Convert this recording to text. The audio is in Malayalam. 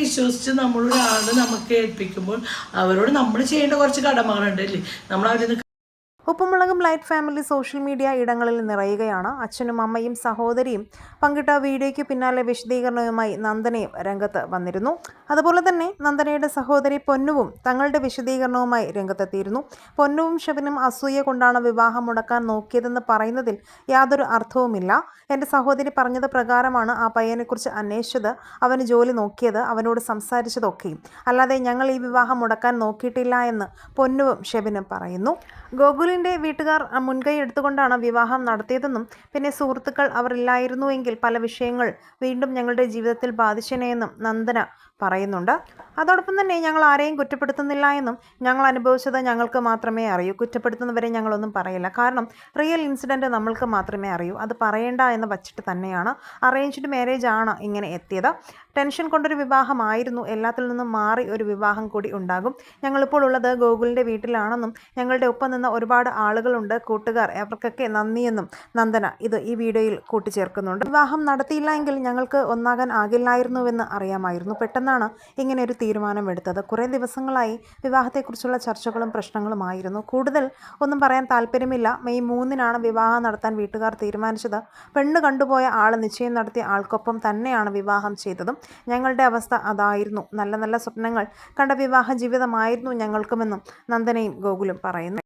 വിശ്വസിച്ച് നമ്മളൊരാൾ നമുക്ക് ഏൽപ്പിക്കുമ്പോൾ അവരോട് നമ്മൾ ചെയ്യേണ്ട കുറച്ച് കടമകളുണ്ട് അല്ലേ നമ്മൾ അവരിൽ നിന്ന് Uppum Mulakum lite family social media ഇടങ്ങളിൽ നിറയുകയാണ്. അച്ഛനും അമ്മയും സഹോദരിയും പങ്കിട്ട വീഡിയോയ്ക്ക് പിന്നാലെ വിശദീകരണവുമായി നന്ദനയും രംഗത്ത് വന്നിരുന്നു. അതുപോലെ തന്നെ നന്ദനയുടെ സഹോദരി പൊന്നുവും തങ്ങളുടെ വിശദീകരണവുമായി രംഗത്തെത്തിയിരുന്നു. പൊന്നുവും ശിവനും അസൂയ കൊണ്ടാണ് വിവാഹം മുടക്കാൻ നോക്കിയതെന്ന് പറയുന്നതിൽ യാതൊരു അർത്ഥവുമില്ല. എന്റെ സഹോദരി പറഞ്ഞത് പ്രകാരമാണ് ആ പയ്യനെക്കുറിച്ച് അന്വേഷിച്ചത് അവന് ജോലി നോക്കിയത് അവനോട് സംസാരിച്ചതൊക്കെയും. അല്ലാതെ ഞങ്ങൾ ഈ വിവാഹം മുടക്കാൻ നോക്കിയിട്ടില്ല എന്ന് പൊന്നുവും ഷെബിനും പറയുന്നു. ഗോകുലിന്റെ വീട്ടുകാർ മുൻകൈ എടുത്തുകൊണ്ടാണ് വിവാഹം നടത്തിയതെന്നും പിന്നെ സുഹൃത്തുക്കൾ അവർ ഇല്ലായിരുന്നുവെങ്കിൽ പല വിഷയങ്ങൾ വീണ്ടും ഞങ്ങളുടെ ജീവിതത്തിൽ ബാധിച്ചേനെയെന്നും നന്ദന പറയുന്നുണ്ട്. അതോടൊപ്പം തന്നെ ഞങ്ങൾ ആരെയും കുറ്റപ്പെടുത്തുന്നില്ല എന്നും ഞങ്ങൾ അനുഭവിച്ചത് ഞങ്ങൾക്ക് മാത്രമേ അറിയൂ. കുറ്റപ്പെടുത്തുന്നവരെ ഞങ്ങളൊന്നും പറയില്ല. കാരണം റിയൽ ഇൻസിഡന്റ് നമ്മൾക്ക് മാത്രമേ അറിയൂ. അത് പറയേണ്ട എന്ന് വച്ചിട്ട് തന്നെയാണ് അറേഞ്ച്ഡ് മാരേജ് ആണ് ഇങ്ങനെ എത്തിയത്. ടെൻഷൻ കൊണ്ടൊരു വിവാഹമായിരുന്നു. എല്ലാത്തിൽ നിന്നും മാറി ഒരു വിവാഹം കൂടി ഉണ്ടാകും. ഞങ്ങളിപ്പോൾ ഉള്ളത് ഗോകുലിന്റെ വീട്ടിലാണെന്നും ഞങ്ങളുടെ ഒപ്പം നിന്ന് ഒരുപാട് ആളുകളുണ്ട്. കൂട്ടുകാർ അവർക്കൊക്കെ നന്ദിയെന്നും നന്ദന ഇത് ഈ വീഡിയോയിൽ കൂട്ടിച്ചേർക്കുന്നുണ്ട്. വിവാഹം നടത്തിയില്ല എങ്കിൽ ഞങ്ങൾക്ക് ഒന്നാകാൻ ആകില്ലായിരുന്നുവെന്ന് അറിയാമായിരുന്നു. പെട്ടെന്നാണ് ഇങ്ങനെ ഒരു തീരുമാനമെടുത്തത് കുറേ ദിവസങ്ങളായി വിവാഹത്തെക്കുറിച്ചുള്ള ചർച്ചകളും പ്രശ്നങ്ങളുമായിരുന്നു കൂടുതൽ ഒന്നും പറയാൻ താല്പര്യമില്ല. മെയ് മൂന്നിനാണ് വിവാഹം നടത്താൻ വീട്ടുകാർ തീരുമാനിച്ചത്. പെണ്ണ് കണ്ടുപോയ ആൾ നിശ്ചയം നടത്തിയ ആൾക്കൊപ്പം തന്നെയാണ് വിവാഹം ചെയ്തതും ഞങ്ങളുടെ അവസ്ഥ അതായിരുന്നു. നല്ല നല്ല സ്വപ്നങ്ങൾ കണ്ട വിവാഹ ജീവിതമായിരുന്നു ഞങ്ങൾക്കുമെന്നും നന്ദനയും ഗോകുലും പറയുന്നു.